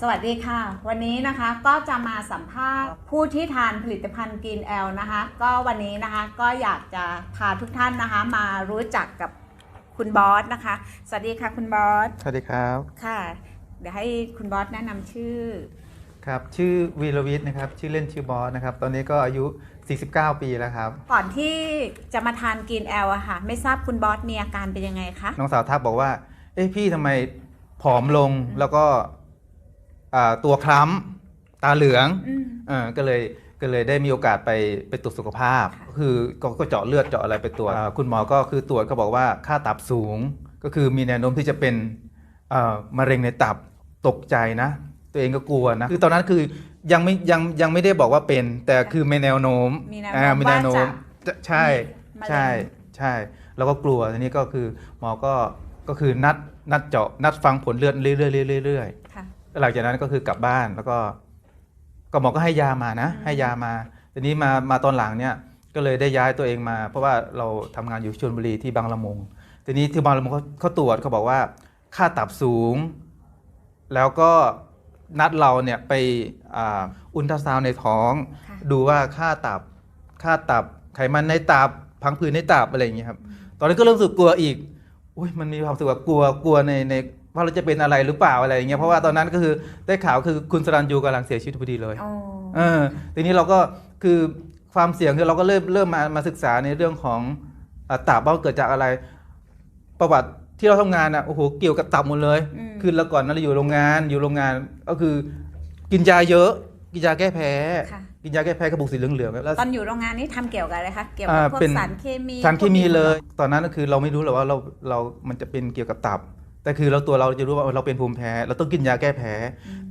สวัสดีค่ะ วันนี้นะคะก็จะมาสัมภาษณ์ผู้ที่ทานผลิตภัณฑ์กินแอลนะคะ ก็วันนี้นะคะก็อยากจะพาทุกท่านนะคะ มารู้จักกับคุณบอสนะคะ สวัสดีค่ะคุณบอสสวัสดีครับค่ะ เดี๋ยวให้คุณบอสแนะนำชื่อ ครับชื่อวีรวิทย์นะครับชื่อเล่นชื่อบอสนะครับตอนนี้ก็อายุ 49 ปีแล้วครับ ก่อนที่จะมาทานกินแอลอะค่ะ ไม่ทราบคุณบอสมีอาการเป็นยังไงคะน้องสาวทักบอกว่า เอ้พี่ทำไมผอมลงแล้วก็อ่า ตัวคล้ำตาเหลืองอืมเออก็เลยก็เลยได้มีโอกาสไปไปตรวจสุขภาพค่ะก็คือก็ก็เจาะเลือดเจาะอะไรไปตรวจอ่าคุณหมอก็คือตรวจก็บอกว่าค่าตับสูง ก็คือมีแนวโน้มที่จะเป็นเอ่อมะเร็งในตับตกใจนะ ตัวเองก็กลัวนะคือตอนนั้นคือยังไม่ยังยังไม่ได้บอกว่าเป็น แต่คือมีแนวโน้มมีแนวอ่าโน้มมีแนวโน้มว่าจะใช่มะเร็งใช่ใช่แล้วก็กลัวทีนี้ก็คือหมอก็ก็คือนัดนัดเจาะนัดฟังผลเลือดเรื่อยๆเรื่อยๆ ค่ะหลังจากนั้นก็คือกลับบ้านแล้วก็ก็หมอก็ให้ยามานะอืมให้ยามาทีนี้มามาตอนหลังเนี่ยก็เลยได้ย้ายตัวเองมา เพราะว่าเราทำงานอยู่ชลบุรีที่บางละมุงทีนี้ที่บางละมุงเขาเขาตรวจเขาบอกว่า ค่าตับสูง แล้วก็นัดเราเนี่ยไปอ่าอุลตราซาวน์ในท้องค่ะดูว่าค่าตับค่าตับไขมันในตับพังผืดในตับอะไรอย่างเงี้ยครับตอนนี้นก็เริ่มรู้สึกกลัวอีกอุ้ยมันมีความรู้สึกว่ากลัวกลัวในใน ว่าเราจะเป็นอะไรหรือเปล่าอะไรอย่างเงี้ยเพราะว่าตอนนั้นก็คือได้ข่าวคือคุณสรันยูกำลังเสียชีวิตพอดีเลยโอ้เออทีนี้เราก็คือความเสี่ยงคือเราก็เริ่มเริ่มมามาศึกษาในเรื่องของอะตับว่าเกิดจากอะไร ประวัติที่เราทำงานอะโอ้โหเกี่ยวกับตับหมดเลยอืมคือแล้วก่อนนั้นเราอยู่โรงงานอยู่โรงงานก็คือ กินยาเยอะ กินยาแก้แพ้ค่ะกินยาแก้แพ้กระปุกสีเหลืองๆแล้วตอนอยู่โรงงานนี้ทำเกี่ยวกับอะไรคะเกี่ยวกับอ่าพวกเป็นสารเคมีสารเคมีพวกเลย ตอนนั้นก็คือเราไม่รู้หรอกว่าเราเรามันจะเป็นเกี่ยวกับตับ แต่คือเราตัวเราจะรู้ว่าเราเป็นภูมิแพ้ เราต้องกินยาแก้แพ้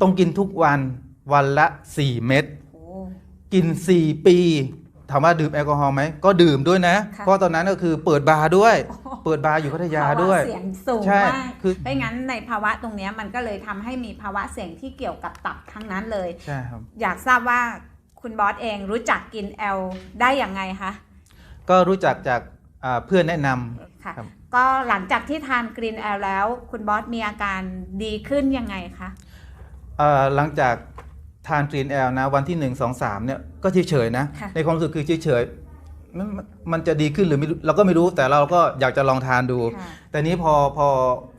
ต้องกินทุกวันวันละ 4 เม็ดโอ้กิน 4 ปี ถามว่าดื่มแอลกอฮอล์ไหม ก็ดื่มด้วยนะค่ะเพราะตอนนั้นก็คือเปิดบาร์ด้วย เปิดบาร์อยู่พัทยาด้วยภวะเสี่ยงสูงใช่มากคือไม่งั้นในภาวะตรงเนี้ยมันก็เลยทำให้มีภาวะเสี่ยงที่เกี่ยวกับตับทั้งนั้นเลยใช่ครับอยากทราบว่าคุณบอสเองรู้จักกินแอลได้อย่างไงคะก็รู้จักจากอ่าเพื่อนแนะนำค่ะครับ ก็หลังจากที่ทานกรีนแอลแล้ว คุณบอสมีอาการดีขึ้นยังไงคะเอ่อหลังจากทานกรีนแอลนะวันที่ 1 2 3เนี่ยก็เฉยๆนะค่ะในความรู้สึกคือเฉยๆมันมันจะดีขึ้นหรือไม่รู้เราก็ไม่รู้แต่เราก็อยากจะลองทานดูค่ะแต่นี้พอพอ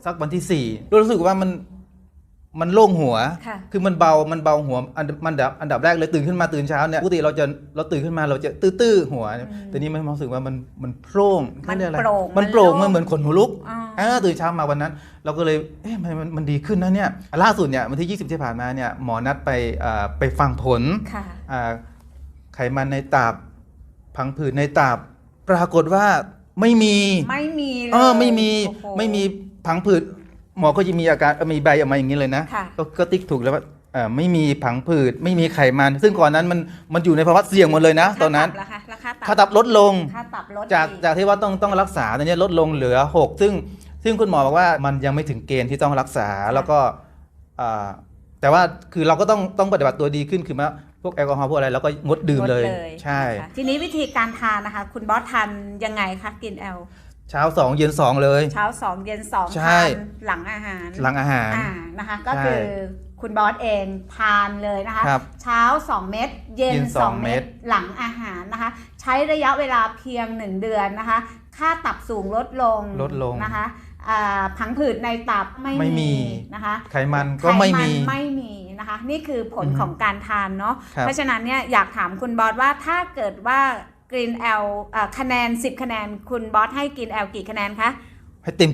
สักวันที่4รู้สึกว่ามัน มันโล่งหัวค่ะคือมันเบา มันเบาหัว อันมันดับ อันดับแรกเลยตื่นขึ้นมาตื่นเช้าเนี่ย ปกติเราจะเราตื่นขึ้นมาเราจะตื้อๆหัวเนี่ยอืมแต่นี้มันรู้สึกว่ามันมันโพร่งมันเขาเรียกอะไรโปร่งมันโปร่งมันโล่งมันเหมือนขนหัวลุกอ๋อเออตื่นเช้ามาวันนั้น เราก็เลย เอ๊ะมันมันมันดีขึ้นนะเนี่ย ล่าสุดเนี่ยวันที่ 20 ที่ผ่านมาเนี่ยหมอนัดไปอ่าไปฟังผลค่ะอ่าไขมันในตับ พังผืดในตับ ปรากฏว่าไม่มี ไม่มีเลยเออไม่มีโอ้โหไม่มีพังผืด หมอก็จะมีอาการเอ่อมีใบออกมาอย่างนี้เลยนะค่ะก็ก็ติ๊กถูกแล้วว่าเอ่อไม่มีผังผืดไม่มีไขมัน ซึ่งก่อนนั้นมันมันอยู่ในภาวะเสี่ยงหมดเลยนะ ตอนนั้นค่าตับล่ะคะราคาค่าตับลดลง ค่าตับลดจากอีจากที่ว่าต้องต้องรักษาตอนนี้ลดลงเหลือ 6 ซึ่งซึ่งคุณหมอบอกว่ามันยังไม่ถึงเกณฑ์ที่ต้องรักษาแล้วก็อ่าแต่ว่าคือเราก็ต้องต้องปฏิบัติตัวดีขึ้นคือว่าพวกแอลกอฮอล์พวกอะไรเราก็งดดื่มเลย งดใช่ นะคะทีนี้วิธีการทานนะคะ คุณบอสทานยังไงคะกินแอล เช้า2เย็น2เลย เช้าสองเย็นสองใช่ ทานหลังอาหารหลังอาหาร อ่านะคะ ก็ใช่คือคุณบอสเองทานเลยนะคะ ครับเช้า 2 เม็ดเย็น เย็นสอง2 เม็เม็ดดหลังอาหารนะคะ ใช้ระยะเวลาเพียง 1 เดือนนะคะ ค่าตับสูงลดลงลดลงนะคะอ่าผังผืดในตับไม่ไม่มี นะคะไขมันก็ไม่มี ขนไม่มีนะคะ นี่คือผลอือฮึของการทานเนาะ ครับ เพราะฉะนั้นเนี่ยอยากถามคุณบอสว่าถ้าเกิดว่า กรีนแอลคะแนน 10 คะแนน คุณบอสให้กินแอลกี่คะแนนคะ ให้เต็ม